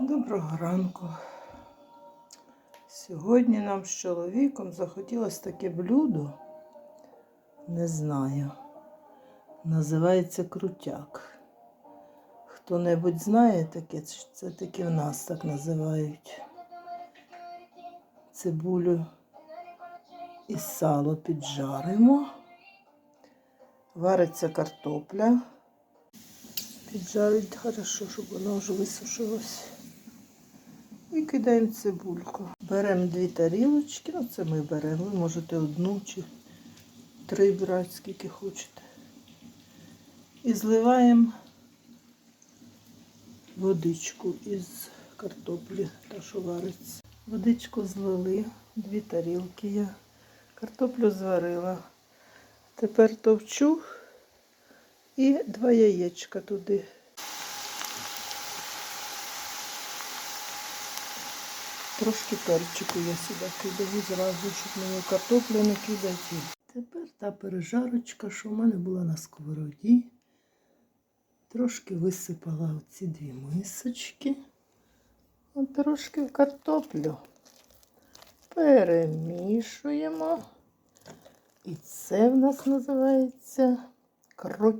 Доброго ранку. Сьогодні нам з чоловіком захотілося таке блюдо. Не знаю. Називається крутяк. Хто-небудь знає таке, Це- таке в нас так називають. Цибулю і сало піджаримо. Вариться картопля. Піджарить хорошо, щоб воно вже висушилось. Кидаємо цибульку. Беремо дві тарілочки, ну це ми беремо. Ви можете одну чи три брати, скільки хочете. І зливаємо водичку із картоплі, та що вариться. Водичку злили, дві тарілки я. Картоплю зварила. Тепер товчу і два яєчка туди. Трошки перчику я сюди кидаю зразу, щоб мені картоплю не кидати. Тепер та пережарочка, що в мене була на сковороді. Трошки висипала оці дві мисочки. От трошки картоплю. Перемішуємо. І це в нас називається круть.